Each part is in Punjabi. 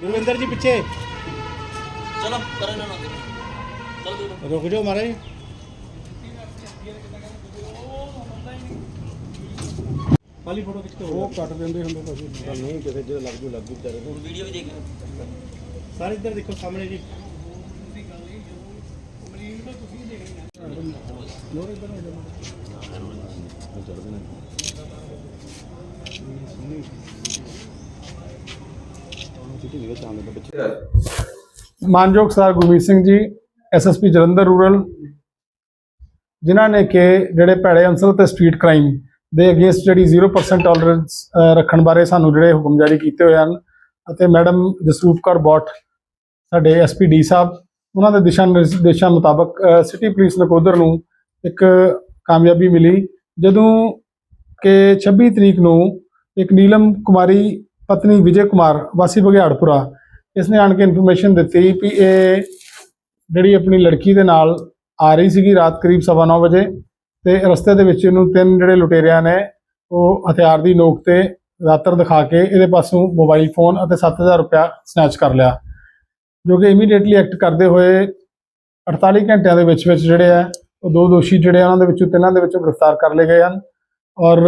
ਗੁਰਵਿੰਦਰ ਜੀ ਪਿੱਛੇ। ਚਲੋ ਕਰੋ ਨੂੰ ਚਲੋ ਰੁਕ ਜਾਓ ਮਹਾਰਾਜ। ਪਾਲੀ ਫੋਟੋ ਖਿੱਚ ਕੇ ਉਹ ਕੱਟ ਦਿੰਦੇ ਹੁੰਦੇ ਭਾਜੀ। ਨਹੀਂ ਕਿਤੇ ਜੇ ਲੱਗ ਜੂ ਲੱਗ ਜੂ ਵਿਚਾਰੇ ਨੂੰ। ਵੀਡੀਓ ਵੀ ਦੇਖ ਲਿਓ। ਸਾਰੇ ਇੱਧਰ ਦੇਖੋ ਸਾਹਮਣੇ ਜੀ। ਮਾਨਯੋਗ sir Gurmeet Singh ji SSP Jalandhar rural, ਜਿਨ੍ਹਾਂ ਨੇ ਕਿ ਜਿਹੜੇ ਭੈੜੇ ਅੰਸਰ ਤੇ ਸਟਰੀਟ ਕ੍ਰਾਈਮ ਦੇ ਅਗੇਂਸਟ ਜਿਹੜੀ 0% ਟੋਲਰੈਂਸ ਰੱਖਣ ਬਾਰੇ ਸਾਨੂੰ ਜਿਹੜੇ ਹੁਕਮ ਜਾਰੀ ਕੀਤੇ ਹੋਏ ਹਨ ਅਤੇ ਮੈਡਮ ਜਸਰੂਪ ਕੌਰ ਬੋਟ ਸਾਡੇ ਐਸਪੀ ਡੀ ਸਾਹਿਬ, ਉਹਨਾਂ ਦੇ ਦਿਸ਼ਾ ਨਿਰਦੇਸ਼ਾਂ ਮੁਤਾਬਕ ਸਿਟੀ ਪੁਲਿਸ ਨਕੋਦਰ ਨੂੰ ਇੱਕ ਕਾਮਯਾਬੀ ਮਿਲੀ। ਜਦੋਂ ਕਿ 26 ਤਰੀਕ ਨੂੰ ਇੱਕ ਨੀਲਮ ਕੁਮਾਰੀ ਪਤਨੀ ਵਿਜੇ ਕੁਮਾਰ, ਵਾਸੀ ਬਘਿਆੜਪੁਰਾ। ਇਸਨੇ ਆਣ ਕੇ ਇਨਫੋਰਮੇਸ਼ਨ ਦਿੱਤੀ ਵੀ ਇਹ ਜਿਹੜੀ ਆਪਣੀ ਲੜਕੀ ਦੇ ਨਾਲ ਆ ਰਹੀ ਸੀਗੀ ਰਾਤ ਕਰੀਬ 9:30 ਵਜੇ ਤੇ ਰਸਤੇ ਦੇ ਵਿੱਚ ਇਹਨੂੰ ਤਿੰਨ ਜਿਹੜੇ ਲੁਟੇਰਿਆਂ ਨੇ ਉਹ ਹਥਿਆਰ ਦੀ ਨੋਕ ਤੇ ਦਾਤਰ ਦਿਖਾ ਕੇ ਇਹਦੇ ਪਾਸੋਂ ਮੋਬਾਈਲ ਫੋਨ ਅਤੇ 7000 ਰੁਪਇਆ ਸਨੈਚ ਕਰ ਲਿਆ। ਜੋ ਕਿ ਇਮੀਡੀਏਟਲੀ ਐਕਟ ਕਰਦੇ ਹੋਏ 48 ਘੰਟਿਆਂ ਦੇ ਵਿੱਚ ਵਿੱਚ ਜਿਹੜੇ ਆ, ਉਹ ਦੋ ਦੋਸ਼ੀ ਜਿਹੜੇ ਆ, ਉਹਨਾਂ ਦੇ ਵਿੱਚੋਂ ਤਿੰਨਾਂ ਦੇ ਵਿੱਚੋਂ ਗ੍ਰਿਫਤਾਰ ਕਰ ਲਏ ਗਏ ਹਨ। ਔਰ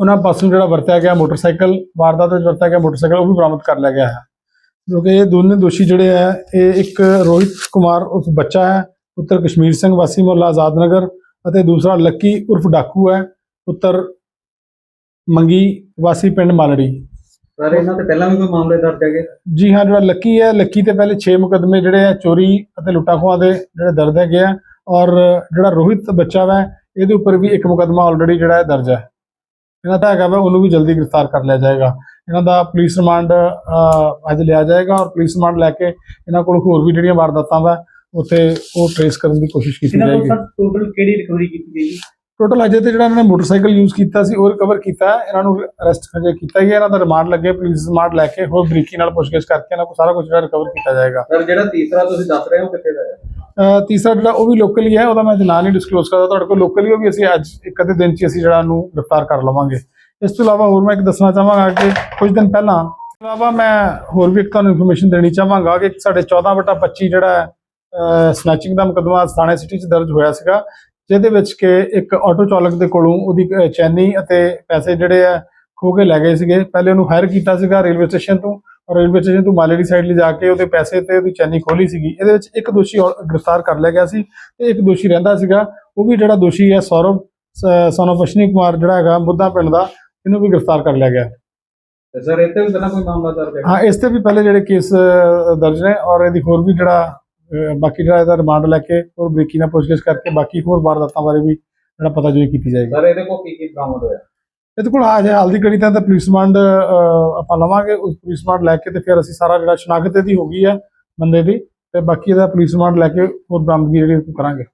ਉਹਨਾਂ ਪਾਸੋਂ ਜਿਹੜਾ ਵਰਤਿਆ ਗਿਆ ਮੋਟਰਸਾਈਕਲ ਵਾਰਦਾਤ ਵਿੱਚ ਵਰਤਿਆ ਗਿਆ ਮੋਟਰਸਾਈਕਲ ਉਹ ਵੀ ਬਰਾਮਦ ਕਰ ਲਿਆ ਗਿਆ ਹੈ। ਜੋ ਕਿ ਇਹ ਦੋਨੇ ਦੋਸ਼ੀ ਜਿਹੜੇ ਆ ਇਹ ਇੱਕ ਰੋਹਿਤ ਕੁਮਾਰ ਉਰਫ ਬੱਚਾ ਹੈ ਪੁੱਤਰ ਕਸ਼ਮੀਰ ਸਿੰਘ ਵਾਸੀ ਮੁਹੱਲਾ ਆਜ਼ਾਦ ਨਗਰ ਅਤੇ ਦੂਸਰਾ ਲੱਕੀ ਉਰਫ ਡਾਕੂ ਹੈ ਪੁੱਤਰ ਮੰਗੀ ਵਾਸੀ ਪਿੰਡ ਮਾਲੜੀ। ਸਰ ਇਹਨਾਂ ਤੇ ਪਹਿਲਾਂ ਵੀ ਕੋਈ ਮਾਮਲੇ ਦਰਜ ਹੈਗੇ? ਜੀ ਹਾਂ ਜਿਹੜਾ ਲੱਕੀ ਹੈ ਲੱਕੀ ਤੇ ਪਹਿਲੇ 6 ਮੁਕਦਮੇ ਜਿਹੜੇ ਆ ਚੋਰੀ ਅਤੇ ਲੁੱਟਾਂ ਖੋਹਾਂ ਦੇ ਜਿਹੜੇ ਦਰਜ ਹੈਗੇ ਆ ਔਰ ਜਿਹੜਾ ਰੋਹਿਤ ਬੱਚਾ ਵਾ ਇਹਦੇ ਉੱਪਰ ਵੀ ਇੱਕ ਮੁਕਦਮਾ ਆਲਰੇਡੀ ਜਿਹੜਾ ਹੈ ਦਰਜ ਹੈ। ਇਹਨਾਂ ਦਾ ਹੈਗਾ ਵਾ ਉਹਨੂੰ ਵੀ ਜਲਦੀ ਗ੍ਰਿਫਤਾਰ ਕਰ ਲਿਆ ਜਾਏਗਾ। ਇਹਨਾਂ ਦਾ ਪੁਲਿਸ ਰਿਮਾਂਡ ਅੱਜ ਲਿਆ ਜਾਏਗਾ ਔਰ ਪੁਲਿਸ ਰਿਮਾਂਡ ਲੈ ਕੇ ਇਹਨਾਂ ਕੋਲ ਹੋਰ ਵੀ ਜਿਹੜੀਆਂ ਵਾਰਦਾਤਾਂ ਵਾ ਉੱਥੇ ਉਹ ਟ੍ਰੇਸ ਕਰਨ ਦੀ ਕੋਸ਼ਿਸ਼ ਕੀਤੀ ਇਹਨਾਂ ਕੋਲ ਜਾਏਗੀ। ਸਰ ਟੋਟਲ ਕਿਹੜੀ ਰਿਕਵਰੀ ਕੀਤੀ ਗਈ ਟੋਟਲ ਅਜੇ ਤੇ ਜਿਹੜਾ ਇਹਨਾਂ ਨੇ ਮੋਟਰਸਾਈਕਲ ਯੂਜ਼ ਕੀਤਾ ਸੀ ਉਹ ਰਿਕਵਰ ਕੀਤਾ। ਇਹਨਾਂ ਨੂੰ ਅਰੈਸਟ ਹਜੇ ਕੀਤਾ ਗਿਆ ਇਹਨਾਂ ਦਾ ਰਿਮਾਂਡ ਲੱਗੇ ਪੁਲਿਸ ਰਿਮਾਂਡ ਲੈ ਕੇ ਹੋਰ ਬਰੀਕੀ ਨਾਲ ਪੁੱਛਗਿੱਛ ਕਰਕੇ ਇਹਨਾਂ ਕੋਲ ਸਾਰਾ ਕੁਝ ਜਿਹੜਾ ਰਿਕਵਰ ਕੀਤਾ ਜਾਏਗਾ। ਸਰ ਜਿਹੜਾ ਤੀਸਰਾ ਤੁਸੀਂ ਦੱਸ ਰਹੇ ਹੋ ਕਿੱਥੇ ਦਾ ਤੀਸਰਾ ਜਿਹੜਾ ਉਹ ਵੀ ਲੋਕਲ ਹੀ ਹੈ, ਉਹਦਾ ਮੈਂ ਨਾਂ ਨਹੀਂ ਡਿਸਕਲੋਜ਼ ਕਰਦਾ। ਤੁਹਾਡੇ ਕੋਲ ਲੋਕਲ ਹੀ ਉਹ ਵੀ ਅਸੀਂ ਅੱਜ ਇੱਕ ਅੱਧੇ ਦਿਨ 'ਚ ਅਸੀਂ ਜਿਹੜਾ ਉਹਨੂੰ ਗ੍ਰਿਫਤਾਰ ਕਰ ਲਵਾਂਗੇ। ਇਸ ਤੋਂ ਇਲਾਵਾ ਹੋਰ ਮੈਂ ਇੱਕ ਦੱਸਣਾ ਚਾਹਾਂਗਾ ਕਿ ਕੁਝ ਦਿਨ ਪਹਿਲਾਂ ਇਸ ਤੋਂ ਇਲਾਵਾ ਮੈਂ ਹੋਰ ਵੀ ਇੱਕ ਤੁਹਾਨੂੰ ਇਨਫੋਰਮੇਸ਼ਨ ਦੇਣੀ ਚਾਹਾਂਗਾ ਕਿ ਸਾਡੇ 14 ਬਟਾ 25 ਜਿਹੜਾ ਸਨੈਚਿੰਗ ਦਾ ਮੁਕੱਦਮਾ ਥਾਣੇ ਸਿਟੀ 'ਚ ਦਰਜ ਹੋਇਆ ਸੀਗਾ, ਜਿਹਦੇ ਵਿੱਚ ਕਿ ਇੱਕ ਆਟੋ ਚਾਲਕ ਦੇ ਕੋਲੋਂ ਉਹਦੀ ਚੈਨੀ ਅਤੇ ਪੈਸੇ ਜਿਹੜੇ ਆ ਖੋ ਕੇ ਲੈ ਗਏ ਸੀਗੇ। ਪਹਿਲੇ ਉਹਨੂੰ ਹਾਇਰ ਕੀਤਾ ਸੀਗਾ ਰੇਲਵੇ ਸਟੇਸ਼ਨ ਤੋਂ ਰੇਲਵੇ ਸਟੇਸ਼ਨ ਤੋਂ ਮਾਲੇੜੀ ਸਾਈਡ ਲਈ ਜਾ ਕੇ ਉਹਦੇ ਪੈਸੇ ਤੇ ਉਹਦੀ ਚੈਨੀ ਖੋਲੀ ਸੀਗੀ। ਇਹਦੇ ਵਿੱਚ ਇੱਕ ਦੋਸ਼ੀ ਗ੍ਰਿਫਤਾਰ ਕਰ ਲਿਆ ਗਿਆ ਸੀ ਤੇ ਇੱਕ ਦੋਸ਼ੀ ਰਹਿੰਦਾ ਸੀਗਾ। ਉਹ ਵੀ ਜਿਹੜਾ ਦੋਸ਼ੀ ਹੈ ਸੌਰਵ ਸੋਨੋ ਪਸ਼ਨੀ ਕੁਮਾਰ ਜਿਹੜਾ ਹੈਗਾ ਬੁੱਧਾ ਪਿੰਡ ਦਾ ਇਹਨੂੰ ਵੀ ਗ੍ਰਿਫਤਾਰ ਕਰ ਲਿਆ ਗਿਆ। ਸਰ ਇੱਥੇ ਵੀ ਪਹਿਲਾਂ ਕੋਈ ਮਾਮਲਾ ਦਰਜ ਹੈ? ਹਾਂ ਇਸ ਤੇ ਵੀ ਪਹਿਲੇ ਜਿਹੜੇ ਕੇਸ ਦਰਜ ਨੇ ਔਰ ਇਹਦੀ ਹੋਰ ਵੀ ਜਿਹੜਾ ਬਾਕੀ ਜਿਹੜਾ ਇਹਦਾ ਰਿਮਾਂਡ ਲੈ ਕੇ ਹੋਰ ਬਰੀਕੀ ਨਾਲ ਪੁੱਛਗਿੱਛ ਕਰਕੇ ਬਾਕੀ ਹੋਰ ਵਾਰਦਾਤਾਂ ਬਾਰੇ ਵੀ ਜਿਹੜਾ ਪਤਾ ਜੋਈ ਕੀਤੀ ਜਾਏਗੀ। ਸਰ ਇਹਦੇ ਕੋਲ ਕੀ ਕੀ ਬਰਾਮਦ ਹੋਇਆ? ਇਹਦੇ ਕੋਲ ਆ ਹਾਲ ਦੀ ਕੜੀ ਤਾਂ ਤਾਂ ਪੁਲਿਸ ਰਿਮਾਂਡ ਆਪਾਂ ਲਵਾਂਗੇ। ਉਸ ਪੁਲਿਸ ਰਿਮਾਂਡ ਲੈ ਕੇ ਤੇ ਫਿਰ ਅਸੀਂ ਸਾਰਾ ਜਿਹੜਾ ਸ਼ਨਾਖਤ ਇਹਦੀ ਹੋ ਗਈ ਹੈ ਬੰਦੇ ਦੀ ਤੇ ਬਾਕੀ ਇਹਦਾ ਪੁਲਿਸ ਰਿਮਾਂਡ ਲੈ ਕੇ ਹੋਰ ਬਰਾਮਦਗੀ ਜਿਹੜੀ ਕਰਾਂਗੇ।